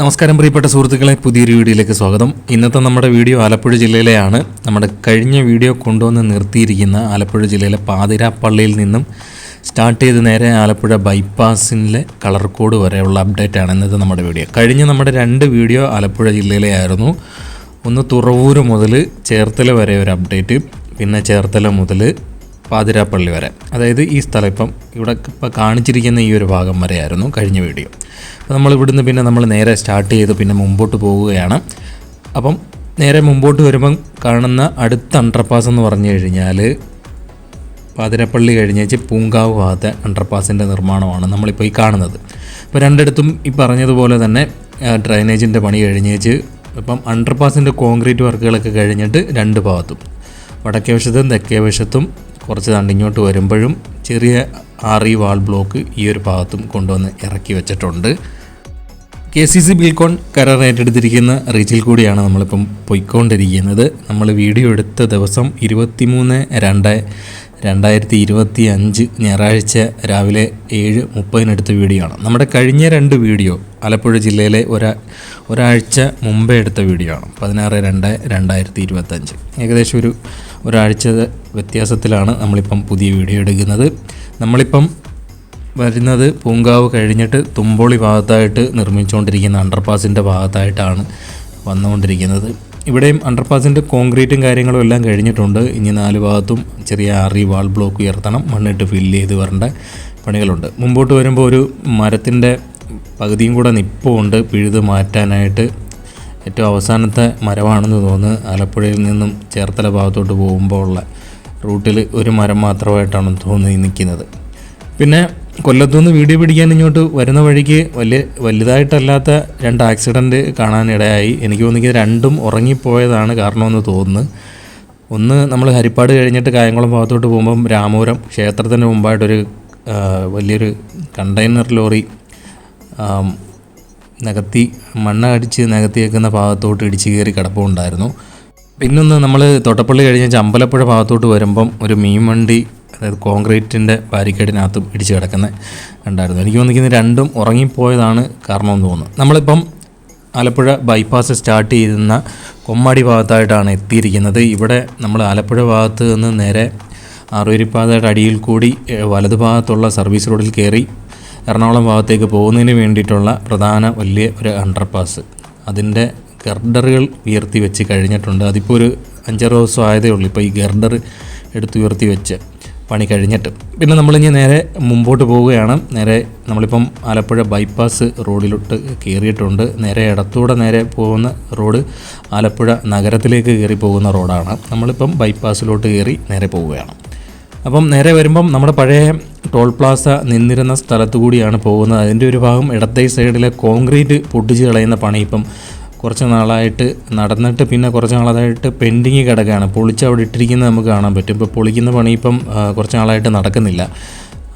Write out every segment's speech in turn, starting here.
നമസ്കാരം പ്രിയപ്പെട്ട സുഹൃത്തുക്കളെ പുതിയൊരു വീഡിയോയിലേക്ക് സ്വാഗതം. ഇന്നത്തെ നമ്മുടെ വീഡിയോ ആലപ്പുഴ ജില്ലയിലെയാണ്. നമ്മുടെ കഴിഞ്ഞ വീഡിയോ കൊണ്ടുവന്ന് നിർത്തിയിരിക്കുന്ന ആലപ്പുഴ ജില്ലയിലെ പാതിരാപ്പള്ളിയിൽ നിന്നും സ്റ്റാർട്ട് ചെയ്ത് നേരെ ആലപ്പുഴ ബൈപ്പാസിലെ കളർ കോഡ് വരെയുള്ള അപ്ഡേറ്റ് ആണ് ഇന്നത്തെ നമ്മുടെ വീഡിയോ. കഴിഞ്ഞ നമ്മുടെ രണ്ട് വീഡിയോ ആലപ്പുഴ ജില്ലയിലെ ആയിരുന്നു ഒന്ന് തുറവൂർ മുതൽ ചേർത്തല വരെ ഒരു അപ്ഡേറ്റ് പിന്നെ ചേർത്തല മുതൽ പാതിരാപ്പള്ളി വരെ. അതായത് ഈ സ്ഥലം ഇപ്പം ഇവിടെ ഇപ്പോൾ കാണിച്ചിരിക്കുന്ന ഈ ഒരു ഭാഗം വരെയായിരുന്നു കഴിഞ്ഞ വീഡിയോ. അപ്പോൾ നമ്മൾ ഇവിടുന്ന് പിന്നെ നമ്മൾ നേരെ സ്റ്റാർട്ട് ചെയ്ത് പിന്നെ മുമ്പോട്ട് പോവുകയാണ്. അപ്പം നേരെ മുമ്പോട്ട് വരുമ്പം കാണുന്ന അടുത്ത അണ്ടർപാസ് എന്ന് പറഞ്ഞു കഴിഞ്ഞാൽ പാതിരപ്പള്ളി കഴിഞ്ഞേച്ച് പൂങ്കാവ് ഭാഗത്തെ അണ്ടർപാസിന്റെ നിർമ്മാണമാണ് നമ്മളിപ്പോൾ ഈ കാണുന്നത്. അപ്പോൾ രണ്ടിടത്തും ഈ പറഞ്ഞതുപോലെ തന്നെ ഡ്രൈനേജിന്റെ പണി കഴിഞ്ഞേച്ച് ഇപ്പം അണ്ടർപാസിന്റെ കോൺക്രീറ്റ് വർക്കുകളൊക്കെ കഴിഞ്ഞിട്ട് രണ്ട് ഭാഗത്തും. വടക്കേ വശത്തും തെക്കേ വശത്തും കുറച്ച് തണ്ടിങ്ങോട്ട് വരുമ്പോഴും ചെറിയ ആറി വാൾ ബ്ലോക്ക് ഈ ഒരു ഭാഗത്തും കൊണ്ടുവന്ന് ഇറക്കി വെച്ചിട്ടുണ്ട്. കെ സി സി ബിൽക്കോൺ കരാർ ഏറ്റെടുത്തിരിക്കുന്ന റീച്ചിൽ കൂടിയാണ് നമ്മളിപ്പം പോയിക്കൊണ്ടിരിക്കുന്നത്. നമ്മൾ വീഡിയോ എടുത്ത ദിവസം ഇരുപത്തിമൂന്ന് രണ്ട് രണ്ടായിരത്തി ഇരുപത്തി അഞ്ച് ഞായറാഴ്ച രാവിലെ ഏഴ് മുപ്പതിനെടുത്ത വീഡിയോ ആണ്. നമ്മുടെ കഴിഞ്ഞ രണ്ട് വീഡിയോ ആലപ്പുഴ ജില്ലയിലെ ഒരാ ഒരാഴ്ച മുമ്പേ എടുത്ത വീഡിയോ ആണ്. പതിനാറ് രണ്ട് രണ്ടായിരത്തി ഇരുപത്തഞ്ച്. ഏകദേശം ഒരു ഒരാഴ്ച വ്യത്യാസത്തിലാണ് നമ്മളിപ്പം പുതിയ വീഡിയോ എടുക്കുന്നത്. നമ്മളിപ്പം വരുന്നത് പൂങ്കാവ് കഴിഞ്ഞിട്ട് തുമ്പോളി ഭാഗത്തായിട്ട് നിർമ്മിച്ചുകൊണ്ടിരിക്കുന്ന അണ്ടർപാസിന്റെ ഭാഗത്തായിട്ടാണ് വന്നുകൊണ്ടിരിക്കുന്നത്. ഇവിടെയും അണ്ടർപാസിന്റെ കോൺക്രീറ്റും കാര്യങ്ങളും എല്ലാം കഴിഞ്ഞിട്ടുണ്ട്. ഇനി നാല് ഭാഗത്തും ചെറിയ ആറി വാൾ ബ്ലോക്ക് ഉയർത്തണം. മണ്ണിട്ട് ഫില്ല് ചെയ്ത് വരേണ്ട പണികളുണ്ട്. മുമ്പോട്ട് വരുമ്പോൾ ഒരു മരത്തിന്റെ പകുതിയും കൂടെ നിപ്പുണ്ട് പിഴുത് മാറ്റാനായിട്ട്. ഏറ്റവും അവസാനത്തെ മരമാണെന്ന് തോന്നുന്നു. ആലപ്പുഴയിൽ നിന്നും ചേർത്തല ഭാഗത്തോട്ട് പോകുമ്പോൾ ഉള്ള റൂട്ടിൽ ഒരു മരം മാത്രമായിട്ടാണ് തോന്നി നിൽക്കുന്നത്. പിന്നെ കൊല്ലത്തുനിന്ന് വീഡിയോ പിടിക്കാൻ ഇങ്ങോട്ട് വരുന്ന വഴിക്ക് വലിയ വലുതായിട്ടല്ലാത്ത രണ്ട് ആക്സിഡന്റ് കാണാനിടയായി. എനിക്ക് തോന്നിക്കുന്നത് രണ്ടും ഉറങ്ങിപ്പോയതാണ് കാരണമെന്ന് തോന്നുന്നു. ഒന്ന് നമ്മൾ ഹരിപ്പാട് കഴിഞ്ഞിട്ട് കായംകുളം ഭാഗത്തോട്ട് പോകുമ്പം രാമപുരം ക്ഷേത്രത്തിന് മുമ്പായിട്ടൊരു വലിയൊരു കണ്ടെയ്നർ ലോറി നികത്തി മണ്ണ് അടിച്ച് നികത്തി വെക്കുന്ന ഭാഗത്തോട്ട് ഇടിച്ച് കയറി കിടപ്പുണ്ടായിരുന്നു. പിന്നൊന്ന് നമ്മൾ തൊട്ടപ്പള്ളി കഴിഞ്ഞ് ചമ്പലപ്പുഴ ഭാഗത്തോട്ട് വരുമ്പം ഒരു മീൻ വണ്ടി അതായത് കോൺക്രീറ്റിന്റെ ബാരിക്കേഡിനകത്തും ഇടിച്ച് കിടക്കുന്നത് ഉണ്ടായിരുന്നു എനിക്ക് തോന്നിക്കുന്നത് രണ്ടും ഉറങ്ങിപ്പോയതാണ് കാരണമെന്ന് തോന്നുന്നു. നമ്മളിപ്പം ആലപ്പുഴ ബൈപ്പാസ് സ്റ്റാർട്ട് ചെയ്യുന്ന കൊമ്മാടി ഭാഗത്തായിട്ടാണ് എത്തിയിരിക്കുന്നത്. ഇവിടെ നമ്മൾ ആലപ്പുഴ ഭാഗത്ത് നിന്ന് നേരെ ആറുവരിപ്പാതയുടെ അടിയിൽ കൂടി വലതുഭാഗത്തുള്ള വലതു ഭാഗത്തുള്ള സർവീസ് റോഡിൽ കയറി എറണാകുളം ഭാഗത്തേക്ക് പോകുന്നതിന് വേണ്ടിയിട്ടുള്ള പ്രധാന വലിയ ഒരു അണ്ടർപാസ് അതിന്റെ ഗർഡറുകൾ ഉയർത്തി വെച്ച് കഴിഞ്ഞിട്ടുണ്ട്. അതിപ്പോൾ ഒരു അഞ്ചാറ് ദിവസം ആയതേ ഉള്ളൂ ഇപ്പോൾ ഈ ഗർഡർ എടുത്ത് ഉയർത്തി വെച്ച് പണി കഴിഞ്ഞിട്ട്. പിന്നെ നമ്മളിനി നേരെ മുമ്പോട്ട് പോവുകയാണ്. നേരെ നമ്മളിപ്പം ആലപ്പുഴ ബൈപ്പാസ് റോഡിലോട്ട് കയറിയിട്ടുണ്ട് നേരെ ഇടത്തൂടെ നേരെ പോകുന്ന റോഡ് ആലപ്പുഴ നഗരത്തിലേക്ക് കയറി പോകുന്ന റോഡാണ്. നമ്മളിപ്പം ബൈപ്പാസിലോട്ട് കയറി നേരെ പോവുകയാണ്. അപ്പം നേരെ വരുമ്പം നമ്മുടെ പഴയ ടോൾ പ്ലാസ നിന്നിരുന്ന സ്ഥലത്തു കൂടിയാണ് പോകുന്നത്. അതിന്റെ ഒരു ഭാഗം ഇടത്തേ സൈഡിലെ കോൺക്രീറ്റ് പൊട്ടിച്ച് കളയുന്ന പണി ഇപ്പം കുറച്ച് നാളായിട്ട് നടന്നിട്ട് പിന്നെ കുറച്ച് നാളായിട്ട് പെൻഡിങ് കിടക്കുകയാണ് പൊളിച്ച് അവിടെ ഇട്ടിരിക്കുന്നത് നമുക്ക് കാണാൻ പറ്റും. ഇപ്പോൾ പൊളിക്കുന്ന പണി ഇപ്പം കുറച്ച് നാളായിട്ട് നടക്കുന്നില്ല.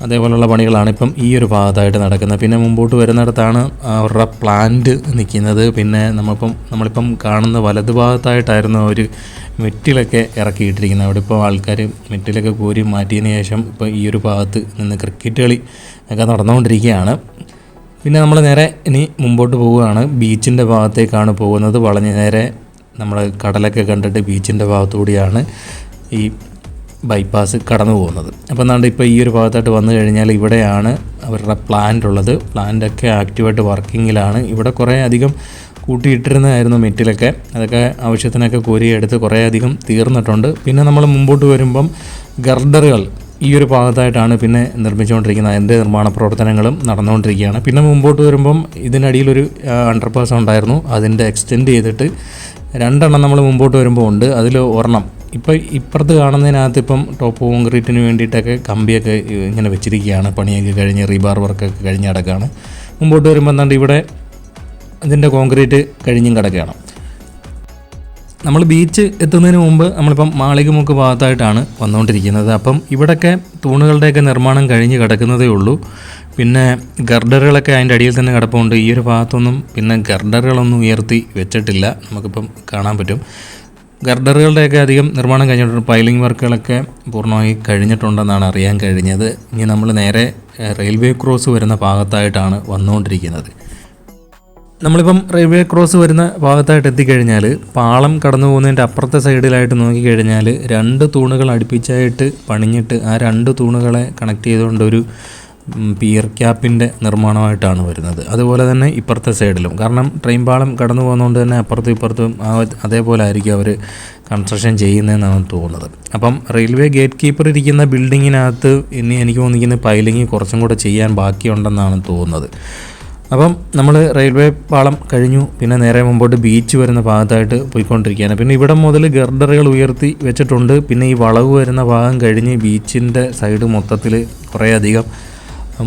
അതേപോലുള്ള പണികളാണ് ഇപ്പം ഈ ഒരു ഭാഗത്തായിട്ട് നടക്കുന്നത്. പിന്നെ മുമ്പോട്ട് വരുന്നിടത്താണ് അവരുടെ പ്ലാന്റ് നിൽക്കുന്നത്. പിന്നെ നമ്മളിപ്പം നമ്മളിപ്പം കാണുന്ന വലത് ഭാഗത്തായിട്ടായിരുന്നു ഒരു മെറ്റിലൊക്കെ ഇറക്കിയിട്ടിരിക്കുന്നത്. അവിടെ ഇപ്പോൾ ആൾക്കാർ മെറ്റിലൊക്കെ കോരി മാറ്റിയതിന് ശേഷം ഇപ്പോൾ ഈ ഒരു ഭാഗത്ത് നിന്ന് ക്രിക്കറ്റ് കളി ഒക്കെ നടന്നുകൊണ്ടിരിക്കുകയാണ്. പിന്നെ നമ്മൾ നേരെ ഇനി മുമ്പോട്ട് പോവുകയാണ്. ബീച്ചിന്റെ ഭാഗത്തേക്കാണ് പോകുന്നത്. വളഞ്ഞ് നേരെ നമ്മൾ കടലൊക്കെ കണ്ടിട്ട് ബീച്ചിന്റെ ഭാഗത്തുകൂടിയാണ് ഈ ബൈപ്പാസ് കടന്നു പോകുന്നത്. അപ്പോൾ എന്നാണ്ട് ഇപ്പോൾ ഈ ഒരു ഭാഗത്തായിട്ട് വന്നു കഴിഞ്ഞാൽ ഇവിടെയാണ് അവരുടെ പ്ലാന്റ് ഉള്ളത്. പ്ലാന്റൊക്കെ ആക്റ്റീവായിട്ട് വർക്കിങ്ങിലാണ് ഇവിടെ കുറേ അധികം കൂട്ടിയിട്ടിരുന്നതായിരുന്നു മെറ്റിലൊക്കെ. അതൊക്കെ ആവശ്യത്തിനൊക്കെ കോരിയെടുത്ത് കുറേ അധികം തീർന്നിട്ടുണ്ട്. പിന്നെ നമ്മൾ മുമ്പോട്ട് വരുമ്പം ഗർഡറുകൾ ഈ ഒരു ഭാഗത്തായിട്ടാണ് പിന്നെ നിർമ്മിച്ചുകൊണ്ടിരിക്കുന്നത്. അതിന്റെ നിർമ്മാണ പ്രവർത്തനങ്ങളും നടന്നുകൊണ്ടിരിക്കുകയാണ്. പിന്നെ മുമ്പോട്ട് വരുമ്പം ഇതിനടിയിലൊരു അണ്ടർപാസ് ഉണ്ടായിരുന്നു. അതിന്റെ എക്സ്റ്റെൻഡ് ചെയ്തിട്ട് രണ്ടെണ്ണം നമ്മൾ മുമ്പോട്ട് വരുമ്പോൾ ഉണ്ട്. അതിൽ ഒരെണ്ണം ഇപ്പോൾ ഇപ്പുറത്ത് കാണുന്നതിനകത്ത് ഇപ്പം ടോപ്പ് കോൺക്രീറ്റിന് വേണ്ടിയിട്ടൊക്കെ കമ്പിയൊക്കെ ഇങ്ങനെ വെച്ചിരിക്കുകയാണ്. പണിയൊക്കെ കഴിഞ്ഞ് റീബാർ വർക്കൊക്കെ കഴിഞ്ഞ് കിടക്കുകയാണ്. മുമ്പോട്ട് വരുമ്പോൾ എന്താണ്ട് ഇവിടെ ഇതിന്റെ കോൺക്രീറ്റ് കഴിഞ്ഞും കിടക്കുകയാണ്. നമ്മൾ ബീച്ച് എത്തുന്നതിന് മുമ്പ് നമ്മളിപ്പം മാളികമുക്ക് ഭാഗത്തായിട്ടാണ് വന്നുകൊണ്ടിരിക്കുന്നത്. അപ്പം ഇവിടെയൊക്കെ തൂണുകളുടെയൊക്കെ നിർമ്മാണം കഴിഞ്ഞ് കിടക്കുന്നതേ ഉള്ളൂ. പിന്നെ ഗർഡറുകളൊക്കെ അതിന്റെ അടിയിൽ തന്നെ കിടപ്പുണ്ട്. ഈ ഒരു ഭാഗത്തൊന്നും പിന്നെ ഗർഡറുകളൊന്നും ഉയർത്തി വെച്ചിട്ടില്ല. നമുക്കിപ്പം കാണാൻ പറ്റും. ഗർഡറുകളുടെയൊക്കെ അധികം നിർമ്മാണം കഴിഞ്ഞിട്ടുണ്ട്. പൈലിംഗ് വർക്കുകളൊക്കെ പൂർണമായി കഴിഞ്ഞിട്ടുണ്ടെന്നാണ് അറിയാൻ കഴിഞ്ഞത്. ഇനി നമ്മൾ നേരെ റെയിൽവേ ക്രോസ് വരുന്ന ഭാഗത്തായിട്ടാണ് വന്നുകൊണ്ടിരിക്കുന്നത്. നമ്മളിപ്പം റെയിൽവേ ക്രോസ് വരുന്ന ഭാഗത്തായിട്ട് എത്തിക്കഴിഞ്ഞാൽ പാളം കടന്നു പോകുന്നതിന്റെ അപ്പുറത്തെ സൈഡിലായിട്ട് നോക്കിക്കഴിഞ്ഞാൽ രണ്ട് തൂണുകൾ അടുപ്പിച്ചായിട്ട് പണിഞ്ഞിട്ട് ആ രണ്ട് തൂണുകളെ കണക്ട് ചെയ്തുകൊണ്ട് ഒരു പിയർ ക്യാപ്പിന്റെ നിർമ്മാണമായിട്ടാണ് വരുന്നത്. അതുപോലെ തന്നെ ഇപ്പുറത്തെ സൈഡിലും കാരണം ട്രെയിൻ പാളം കടന്നു പോകുന്നതുകൊണ്ട് തന്നെ അപ്പുറത്തും ഇപ്പുറത്തും അതേപോലെ ആയിരിക്കും അവർ കൺസ്ട്രക്ഷൻ ചെയ്യുന്നതെന്നാണ് തോന്നുന്നത്. അപ്പം റെയിൽവേ ഗേറ്റ് കീപ്പർ ഇരിക്കുന്ന ബിൽഡിങ്ങിനകത്ത് ഇനി എനിക്ക് തോന്നിക്കുന്ന പൈലിങ് കുറച്ചും കൂടെ ചെയ്യാൻ ബാക്കിയുണ്ടെന്നാണ് തോന്നുന്നത്. അപ്പം നമ്മൾ റെയിൽവേ പാളം കഴിഞ്ഞു. പിന്നെ നേരെ മുമ്പോട്ട് ബീച്ച് വരുന്ന ഭാഗത്തായിട്ട് പോയിക്കൊണ്ടിരിക്കുകയാണ്. പിന്നെ ഇവിടെ മുതൽ ഗർഡറുകൾ ഉയർത്തി വെച്ചിട്ടുണ്ട്. പിന്നെ ഈ വളവ് വരുന്ന ഭാഗം കഴിഞ്ഞ് ബീച്ചിന്റെ സൈഡ് മൊത്തത്തിൽ കുറേയധികം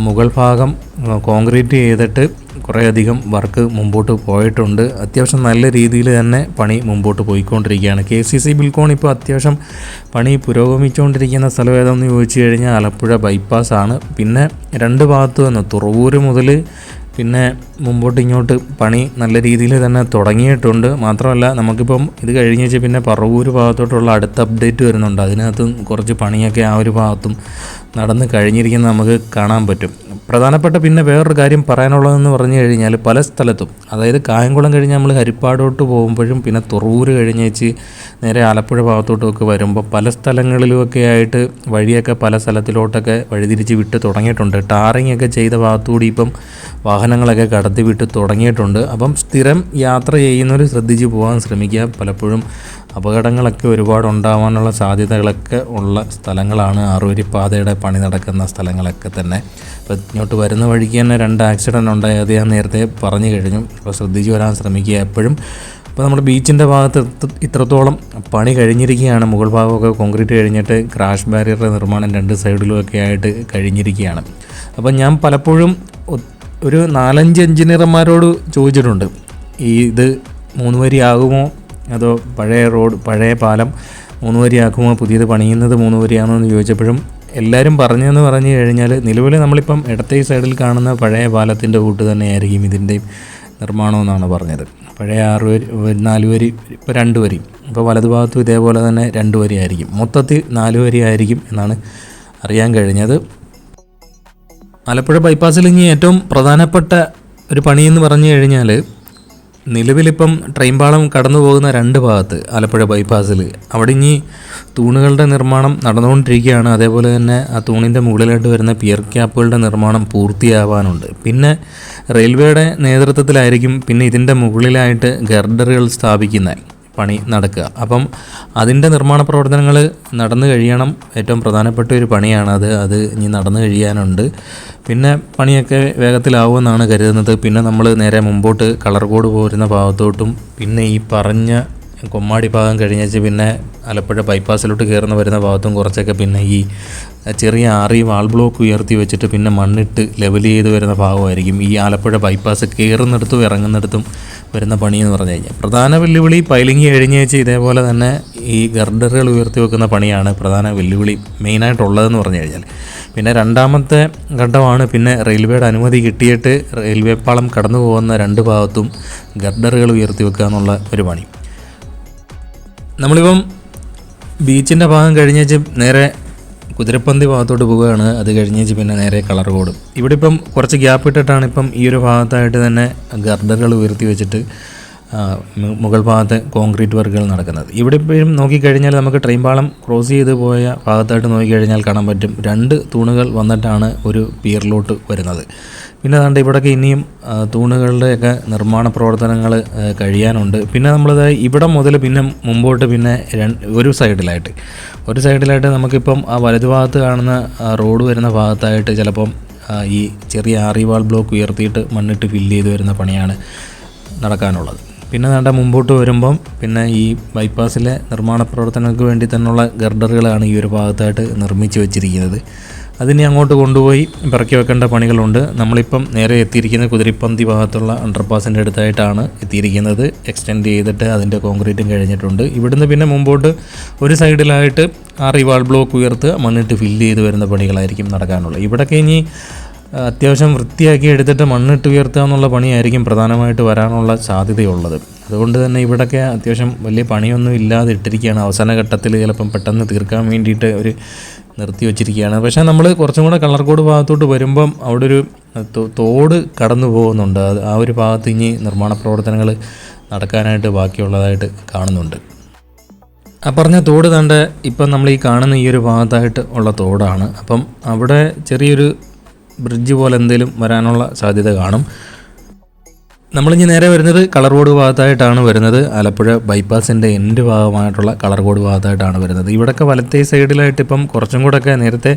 മുകൾ ഭാഗം കോൺക്രീറ്റ് ചെയ്തിട്ട് കുറേയധികം വർക്ക് മുമ്പോട്ട് പോയിട്ടുണ്ട്. അത്യാവശ്യം നല്ല രീതിയിൽ തന്നെ പണി മുമ്പോട്ട് പോയിക്കൊണ്ടിരിക്കുകയാണ്. കെ സി സി ബിൽക്കോൺ ഇപ്പോൾ അത്യാവശ്യം പണി പുരോഗമിച്ചുകൊണ്ടിരിക്കുന്ന സ്ഥലം ഏതാണെന്ന് ചോദിച്ചു കഴിഞ്ഞാൽ ആലപ്പുഴ ബൈപ്പാസ് ആണ്. പിന്നെ രണ്ട് ഭാഗത്തു നിന്ന് തുറവൂർ മുതൽ പിന്നെ മുമ്പോട്ട് ഇങ്ങോട്ട് പണി നല്ല രീതിയിൽ തന്നെ തുടങ്ങിയിട്ടുണ്ട്. മാത്രമല്ല നമുക്കിപ്പം ഇത് കഴിഞ്ഞ് പിന്നെ പറവൂർ ഭാഗത്തോട്ടുള്ള അടുത്ത അപ്ഡേറ്റ് വരുന്നുണ്ട്. അതിനകത്തും കുറച്ച് പണിയൊക്കെ ആ ഒരു ഭാഗത്തും നടന്ന് കഴിഞ്ഞിരിക്കുന്നത് നമുക്ക് കാണാൻ പറ്റും. പ്രധാനപ്പെട്ട പിന്നെ വേറൊരു കാര്യം പറയാനുള്ളതെന്ന് പറഞ്ഞു കഴിഞ്ഞാൽ പല സ്ഥലത്തും അതായത് കായംകുളം കഴിഞ്ഞ് നമ്മൾ ഹരിപ്പാടോട്ട് പോകുമ്പോഴും പിന്നെ തുറവൂർ കഴിഞ്ഞേച്ച് നേരെ ആലപ്പുഴ ഭാഗത്തോട്ടുമൊക്കെ വരുമ്പോൾ പല സ്ഥലങ്ങളിലുമൊക്കെ ആയിട്ട് വഴിയൊക്കെ പല സ്ഥലത്തിലോട്ടൊക്കെ വഴിതിരിച്ച് വിട്ട് തുടങ്ങിയിട്ടുണ്ട്. ടാറിങ് ഒക്കെ ചെയ്ത ഭാഗത്തുകൂടി ഇപ്പം വാഹനങ്ങളൊക്കെ കടത്തി വിട്ട് തുടങ്ങിയിട്ടുണ്ട്. അപ്പം സ്ഥിരം യാത്ര ചെയ്യുന്നവർ ശ്രദ്ധിച്ച് പോകാൻ ശ്രമിക്കുക. പലപ്പോഴും അപകടങ്ങളൊക്കെ ഒരുപാട് ഉണ്ടാവാനുള്ള സാധ്യതകളൊക്കെ ഉള്ള സ്ഥലങ്ങളാണ് ആറുവരി പാതയുടെ പണി നടക്കുന്ന സ്ഥലങ്ങളൊക്കെ തന്നെ. അപ്പോൾ ഇങ്ങോട്ട് വരുന്ന വഴിക്ക് തന്നെ രണ്ട് ആക്സിഡന്റ് ഉണ്ടായി അത് ഞാൻ നേരത്തെ പറഞ്ഞു കഴിഞ്ഞു. അപ്പോൾ ശ്രദ്ധിച്ച് വരാൻ ശ്രമിക്കുക എപ്പോഴും. അപ്പോൾ നമ്മുടെ ബീച്ചിന്റെ ഭാഗത്ത് ഇത്രത്തോളം പണി കഴിഞ്ഞിരിക്കുകയാണ്. മുകൾ ഭാഗമൊക്കെ കോൺക്രീറ്റ് കഴിഞ്ഞിട്ട് ക്രാഷ് ബാരിയറുടെ നിർമ്മാണം രണ്ട് സൈഡിലുമൊക്കെ ആയിട്ട് കഴിഞ്ഞിരിക്കുകയാണ്. അപ്പോൾ ഞാൻ പലപ്പോഴും ഒരു നാലഞ്ച് എഞ്ചിനീയർമാരോട് ചോദിച്ചിട്ടുണ്ട്. ഈ ഇത് മൂന്ന് വരി ആകുമോ അതോ പഴയ റോഡ് പഴയ പാലം മൂന്ന് വരിയാക്കുമോ പുതിയത് പണിയുന്നത് മൂന്ന് വരിയാണോ എന്ന് ചോദിച്ചപ്പോഴും എല്ലാവരും പറഞ്ഞതെന്ന് പറഞ്ഞു കഴിഞ്ഞാൽ നിലവിൽ നമ്മളിപ്പം ഇടത്തെ സൈഡിൽ കാണുന്ന പഴയ പാലത്തിന്റെ കൂട്ട് തന്നെയായിരിക്കും ഇതിന്റെയും നിർമ്മാണമെന്നാണ് പറഞ്ഞത്. പഴയ ആറ് വരി നാല് വരി ഇപ്പോൾ രണ്ട് വരി. ഇപ്പോൾ വലതുഭാഗത്തും ഇതേപോലെ തന്നെ രണ്ട് വരി ആയിരിക്കും. മൊത്തത്തിൽ നാല് വരി ആയിരിക്കും എന്നാണ് അറിയാൻ കഴിഞ്ഞത്. ആലപ്പുഴ ബൈപ്പാസിൽ ഇനി ഏറ്റവും പ്രധാനപ്പെട്ട ഒരു പണി എന്ന് പറഞ്ഞു കഴിഞ്ഞാൽ നിലവിലിപ്പം ട്രെയിൻ പാളം കടന്നു പോകുന്ന രണ്ട് ഭാഗത്ത് ആലപ്പുഴ ബൈപ്പാസിൽ. അവിടെ ഇനി തൂണുകളുടെ നിർമ്മാണം നടന്നുകൊണ്ടിരിക്കുകയാണ്. അതേപോലെ തന്നെ ആ തൂണിന്റെ മുകളിലായിട്ട് വരുന്ന പിയർ ക്യാപ്പുകളുടെ നിർമ്മാണം പൂർത്തിയാവാനുണ്ട്. പിന്നെ റെയിൽവേയുടെ നേതൃത്വത്തിലായിരിക്കും പിന്നെ ഇതിന്റെ മുകളിലായിട്ട് ഗർഡറുകൾ സ്ഥാപിക്കുന്ന പണി നടക്കുക. അപ്പം അതിന്റെ നിർമ്മാണ പ്രവർത്തനങ്ങൾ നടന്നു കഴിയണം. ഏറ്റവും പ്രധാനപ്പെട്ട ഒരു പണിയാണ് അത്. ഇനി നടന്നു കഴിയാനുണ്ട്. പിന്നെ പണിയൊക്കെ വേഗത്തിലാവുമെന്നാണ് കരുതുന്നത്. പിന്നെ നമ്മൾ നേരെ മുമ്പോട്ട് കളർ കോഡ് പോരുന്ന ഭാഗത്തോട്ടും പിന്നെ ഈ പറഞ്ഞ കൊമ്മാടി ഭാഗം കഴിഞ്ഞേച്ച് പിന്നെ ആലപ്പുഴ ബൈപ്പാസിലോട്ട് കയറുന്ന വരുന്ന ഭാഗത്തും കുറച്ചൊക്കെ പിന്നെ ഈ ചെറിയ ആറി വാൾ ബ്ലോക്ക് ഉയർത്തി വെച്ചിട്ട് പിന്നെ മണ്ണിട്ട് ലെവൽ ചെയ്ത് വരുന്ന ഭാഗമായിരിക്കും. ഈ ആലപ്പുഴ ബൈപ്പാസ് കയറുന്നിടത്തും ഇറങ്ങുന്നിടത്തും വരുന്ന പണിയെന്ന് പറഞ്ഞു കഴിഞ്ഞാൽ. പ്രധാന വെല്ലുവിളി പൈലിങ് കഴിഞ്ഞേച്ച് ഇതേപോലെ തന്നെ ഈ ഗർഡറുകൾ ഉയർത്തി വെക്കുന്ന പണിയാണ് പ്രധാന വെല്ലുവിളി മെയിനായിട്ടുള്ളതെന്ന് പറഞ്ഞു കഴിഞ്ഞാൽ. പിന്നെ രണ്ടാമത്തെ ഘട്ടമാണ് പിന്നെ റെയിൽവേയുടെ അനുമതി കിട്ടിയിട്ട് റെയിൽവേ പാളം കടന്നു പോകുന്ന രണ്ട് ഭാഗത്തും ഗർഡറുകൾ ഉയർത്തി വെക്കുക എന്നുള്ള ഒരു പണി. നമ്മളിപ്പം ബീച്ചിന്റെ ഭാഗം കഴിഞ്ഞേച്ച് നേരെ കുതിരപ്പന്തി ഭാഗത്തോട്ട് പോവുകയാണ്. അത് കഴിഞ്ഞേച്ച് പിന്നെ നേരെ കളർ കോഡ് ഇവിടെ ഇപ്പം കുറച്ച് ഗ്യാപ്പ് ഇട്ടിട്ടാണ് ഇപ്പം ഈ ഒരു ഭാഗത്തായിട്ട് തന്നെ ഗർഡറുകൾ ഉയർത്തി വെച്ചിട്ട് മുഗൾ ഭാഗത്തെ കോൺക്രീറ്റ് വർക്കുകൾ നടക്കുന്നത്. ഇവിടെ ഇപ്പോഴും നോക്കിക്കഴിഞ്ഞാൽ നമുക്ക് ട്രെയിൻ പാളം ക്രോസ് ചെയ്ത് പോയ ഭാഗത്തായിട്ട് നോക്കിക്കഴിഞ്ഞാൽ കാണാൻ പറ്റും. രണ്ട് തൂണുകൾ വന്നിട്ടാണ് ഒരു പിയറിലോട്ട് വരുന്നത്. പിന്നെ അതുകൊണ്ട് ഇവിടെയൊക്കെ ഇനിയും തൂണുകളുടെയൊക്കെ നിർമ്മാണ പ്രവർത്തനങ്ങൾ കഴിയാനുണ്ട്. പിന്നെ നമ്മളിത് ഇവിടെ മുതൽ പിന്നെ മുമ്പോട്ട് പിന്നെ ഒരു സൈഡിലായിട്ട്. ഒരു സൈഡിലായിട്ട് നമുക്കിപ്പം ആ വലതുഭാഗത്ത് കാണുന്ന റോഡ് വരുന്ന ഭാഗത്തായിട്ട് ചിലപ്പം ഈ ചെറിയ ആറിവാൾ ബ്ലോക്ക് ഉയർത്തിയിട്ട് മണ്ണിട്ട് ഫില്ല് ചെയ്ത് വരുന്ന പണിയാണ് നടക്കാനുള്ളത്. പിന്നെ വേണ്ട മുമ്പോട്ട് വരുമ്പം പിന്നെ ഈ ബൈപ്പാസിലെ നിർമ്മാണ പ്രവർത്തനങ്ങൾക്ക് വേണ്ടി തന്നെയുള്ള ഗർഡറുകളാണ് ഈ ഒരു ഭാഗത്തായിട്ട് നിർമ്മിച്ച് വെച്ചിരിക്കുന്നത്. അതിനെ അങ്ങോട്ട് കൊണ്ടുപോയി പിറക്കി വെക്കേണ്ട പണികളുണ്ട്. നമ്മളിപ്പം നേരെ എത്തിയിരിക്കുന്ന കുതിരിപ്പന്തി ഭാഗത്തുള്ള അണ്ടർപാസിന്റെ അടുത്തായിട്ടാണ് എത്തിയിരിക്കുന്നത്. എക്സ്റ്റെൻഡ് ചെയ്തിട്ട് അതിന്റെ കോൺക്രീറ്റും കഴിഞ്ഞിട്ടുണ്ട്. ഇവിടുന്ന് പിന്നെ മുമ്പോട്ട് ഒരു സൈഡിലായിട്ട് ആ റിവാൾ ബ്ലോക്ക് ഉയർത്ത് മണ്ണിട്ട് ഫില്ല് ചെയ്ത് വരുന്ന പണികളായിരിക്കും നടക്കാനുള്ളത്. ഇവിടൊക്കെ ഇനി അത്യാവശ്യം വൃത്തിയാക്കി എടുത്തിട്ട് മണ്ണിട്ട് ഉയർത്തുക എന്നുള്ള പണിയായിരിക്കും പ്രധാനമായിട്ട് വരാനുള്ള സാധ്യതയുള്ളത്. അതുകൊണ്ട് തന്നെ ഇവിടൊക്കെ അത്യാവശ്യം വലിയ പണിയൊന്നും ഇല്ലാതെ ഇട്ടിരിക്കുകയാണ് അവസാന ഘട്ടത്തിൽ ചിലപ്പം പെട്ടെന്ന് തീർക്കാൻ വേണ്ടിയിട്ട് ഒരു നിർത്തി വച്ചിരിക്കുകയാണ്. പക്ഷേ നമ്മൾ കുറച്ചും കൂടെ കളർക്കോട് ഭാഗത്തോട്ട് വരുമ്പം അവിടെ ഒരു തോട് കടന്നു പോകുന്നുണ്ട്. ആ ഒരു ഭാഗത്ത് ഇനി നിർമ്മാണ പ്രവർത്തനങ്ങൾ നടക്കാനായിട്ട് ബാക്കിയുള്ളതായിട്ട് കാണുന്നുണ്ട്. ആ പറഞ്ഞ തോട് തണ്ട് ഇപ്പം നമ്മൾ ഈ കാണുന്ന ഈ ഒരു ഭാഗത്തായിട്ട് ഉള്ള തോടാണ്. അപ്പം അവിടെ ചെറിയൊരു ബ്രിഡ്ജ് പോലെ എന്തെങ്കിലും വരാനുള്ള സാധ്യത കാണും. നമ്മളിനി നേരെ വരുന്നത് കളർ കളർകോട് ഭാഗത്തായിട്ടാണ് വരുന്നത്. ആലപ്പുഴ ബൈപ്പാസിന്റെ എൻഡ് ഭാഗമായിട്ടുള്ള കളർ കളർകോട് ഭാഗത്തായിട്ടാണ് വരുന്നത്. ഇവിടെയൊക്കെ വലത്തേ സൈഡിലായിട്ട് ഇപ്പം കുറച്ചും കൂടെയൊക്കെ നേരത്തെ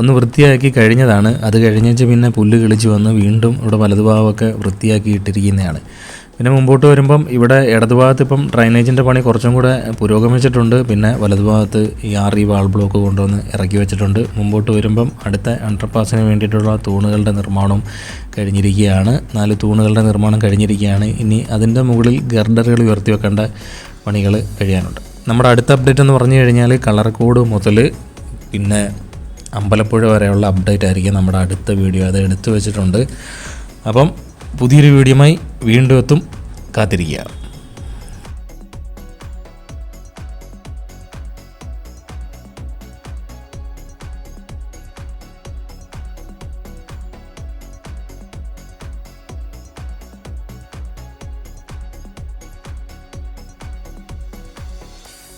ഒന്ന് വൃത്തിയാക്കി കഴിഞ്ഞതാണ്. അത് കഴിഞ്ഞേച്ച് പിന്നെ പുല്ല് കിളിച്ച് വന്ന് വീണ്ടും ഇവിടെ വലതുഭാഗമൊക്കെ വൃത്തിയാക്കി ഇട്ടിരിക്കുന്നതാണ്. പിന്നെ മുമ്പോട്ട് വരുമ്പം ഇവിടെ ഇടതുഭാഗത്ത് ഇപ്പം ഡ്രൈനേജിന്റെ പണി കുറച്ചും കൂടെ പുരോഗമിച്ചിട്ടുണ്ട്. പിന്നെ വലതുഭാഗത്ത് ഈ ആർ ഈ വാൾ ബ്ലോക്ക് കൊണ്ടുവന്ന് ഇറക്കി വെച്ചിട്ടുണ്ട്. മുമ്പോട്ട് വരുമ്പം അടുത്ത അണ്ടർപാസിന് വേണ്ടിയിട്ടുള്ള തൂണുകളുടെ നിർമ്മാണം കഴിഞ്ഞിരിക്കുകയാണ്. നാല് തൂണുകളുടെ നിർമ്മാണം കഴിഞ്ഞിരിക്കുകയാണ്. ഇനി അതിന്റെ മുകളിൽ ഗർഡറുകൾ ഉയർത്തി വെക്കേണ്ട പണികൾ കഴിയാനുണ്ട്. നമ്മുടെ അടുത്ത അപ്ഡേറ്റ് എന്ന് പറഞ്ഞു കഴിഞ്ഞാൽ കളർക്കോട് മുതൽ പിന്നെ അമ്പലപ്പുഴ വരെയുള്ള അപ്ഡേറ്റ് ആയിരിക്കും നമ്മുടെ അടുത്ത വീഡിയോ. അത് എടുത്തു വെച്ചിട്ടുണ്ട്. അപ്പം പുതിയൊരു വീഡിയോയുമായി വീണ്ടും എത്തും. കാത്തിരിക്കുക.